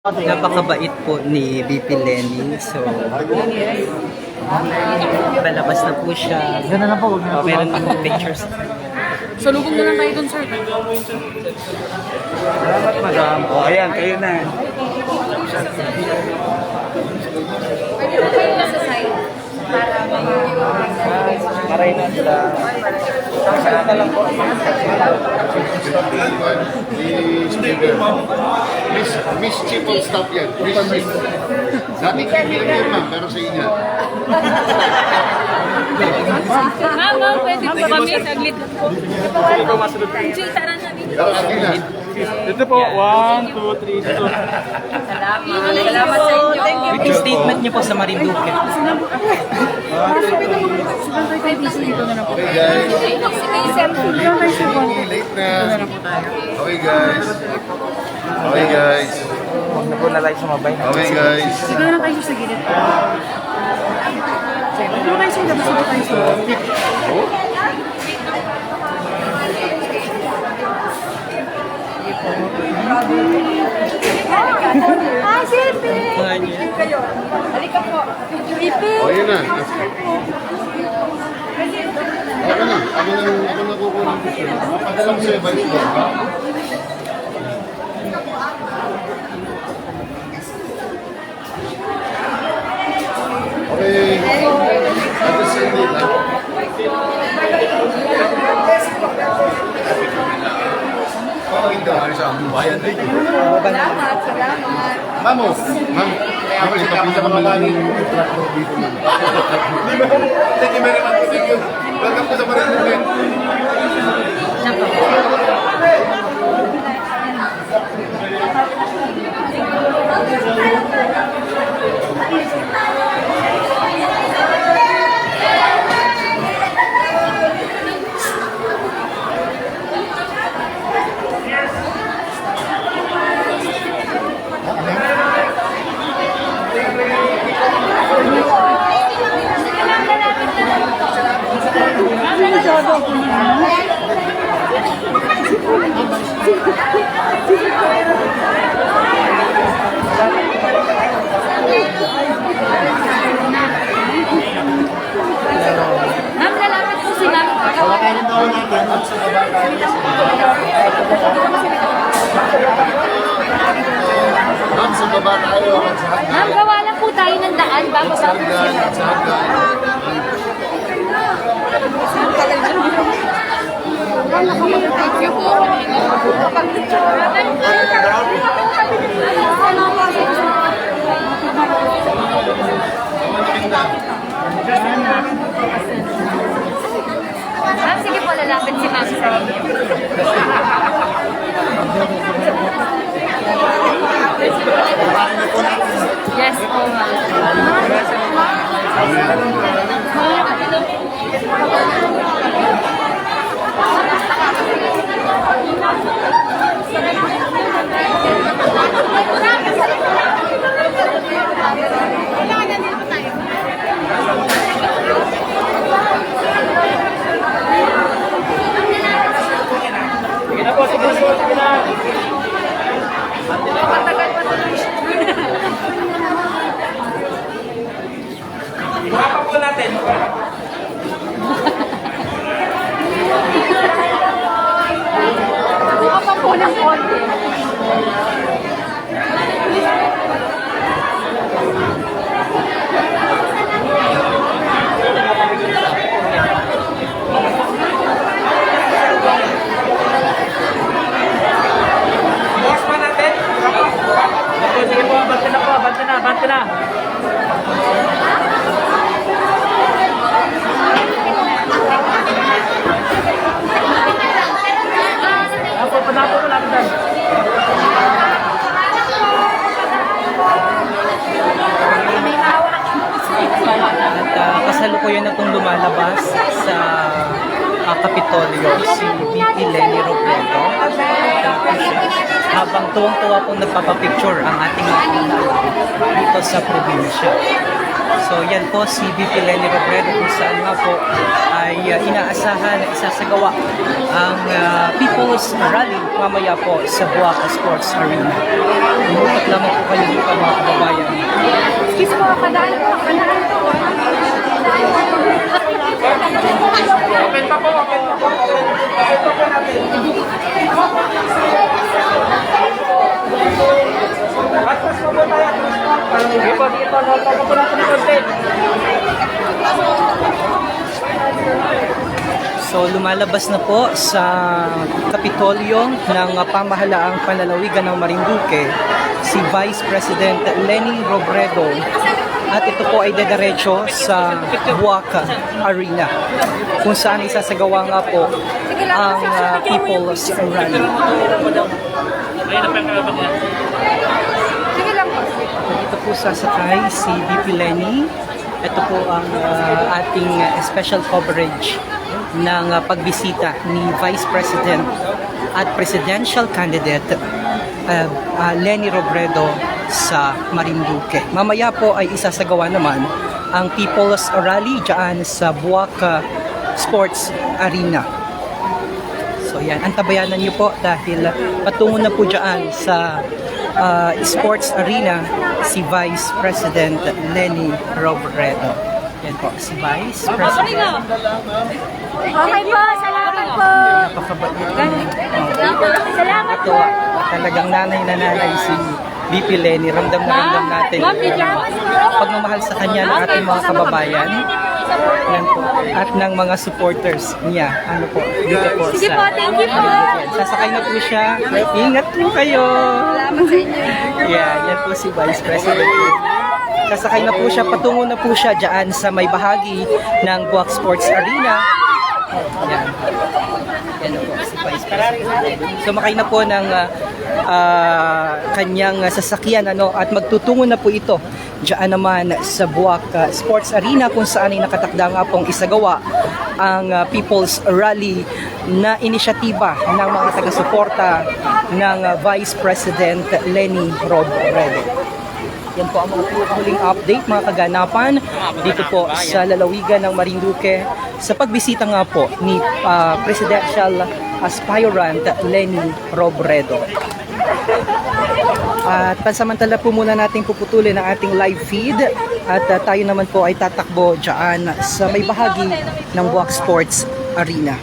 Napakabait po ni BP Lenny. So, palabas na po siya. Gano'n na po, na Oh, meron akong pictures. So, lubog na lang tayo dun, sir. Salamat, madam. O, ayan, kayo na. Pwede po kayo nasa side para Para yun sila. Sana na lang po. Speaker. Miss, of Staff yan. Miss Chief. Dati kami yan ma'am, pero sa inyo. Ma'am, ma'am, pwede po kami. Saglit lang po. Jill, tara na. Pero akin na. Ito po, one, two, three, two. Salamat. Salamat sa inyo. Thank you. With yung statement niyo po sa Marinduque. Okay guys. Late na. Okay guys. Okay guys. Huwag na po na tayo sumabay. Okay guys. Siguro na tayo sa gilid. Siguro tayo sa labas na tayo sa Ah, Sipi! Mga niya. Halika po. Sipi! O yun na. Ako na. Ako na. Ako na kukuha ng picture. Mapadala ko sa'yo. Balik ko. Salamat, salamat. Ma'am, oh. ma'am, ako si Kapita Kamalanin yung. Thank you very much. Thank you. Welcome po sa Marinduque. Ma'am, lalapit po si ma'am. Ma'am, sa baba tayo. Ma'am, gawa lang po tayo ng daan bago Sa sa hagdan. Sa hagdan. Thank you po. Ma'am, sige po, lalapit si ma'am sa. Yes po, ma'am. Kasalukuyan na pong lumalabas sa uh, Kapitolyo si BP Lenny Robredo. Habang tuwang-tuwa pong nagpapapicture ang ating mga dito sa probinsya. So yan po si VP Lenny Robredo kung saan nga po ay uh, inaasahan na isasagawa ang uh, People's Rally mamaya po sa Buaca Sports Arena. Umupat lamang po kayo dito mga kababayan. Excuse mo, kadaan po, kadaan po. Open pa po, open pa po. Open pa po natin. Atras pa po tayo, atras pa. Pa po natin ng konti. So lumalabas na po sa Kapitolyo ng pamahalaang panlalawigan ng Marinduque si Vice President Lenny Robredo at ito po ay dediretso sa Buaca Arena kung saan isasagawa nga po ang uh, People's Rally. Po. Ito po sasakay si VP Lenny. Ito po ang uh, ating uh, special coverage ng uh, pagbisita ni Vice President at Presidential Candidate uh, uh, Lenny Robredo sa Marinduque. Mamaya po ay isasagawa naman ang People's Rally dyan sa Buaca Sports Arena. So yan, antabayanan niyo po dahil patungo na po dyan sa uh, sports arena si Vice President Lenny Robredo. Yan po, si Vice President. Okay po, salamat po. Napakabait. Salamat Ito, talagang nanay na nanay si BP Lenny. Ramdam na ramdam natin pagmamahal sa kanya ng ating mga kababayan. Yan po. At ng mga supporters niya. Ano po, dito po Sige sa... po, thank you po. Sasakay na po siya. Ingat po kayo. Salamat sa inyo. Yeah, yan po si Vice President. Sasakay na po siya, patungo na po siya dyan sa may bahagi ng Buwak Sports Arena. Yan. Yan po si Vice President. Sumakay na po ng ah, ah, kanyang sasakyan ano, at magtutungo na po ito dyan naman sa Buwak ah, Sports Arena kung saan ay nakatakda nga pong isagawa ang ah, People's Rally na inisyatiba ng mga taga-suporta ng ah, Vice President Lenny Robredo. Yan po ang mga huling update, mga kaganapan dito po sa lalawigan ng Marinduque sa pagbisita nga po ni ah, Presidential Aspirant Lenny Robredo. At pansamantala po muna nating puputulin ang ating live feed at ah, tayo naman po ay tatakbo dyan sa may bahagi ng Buwak Sports Arena.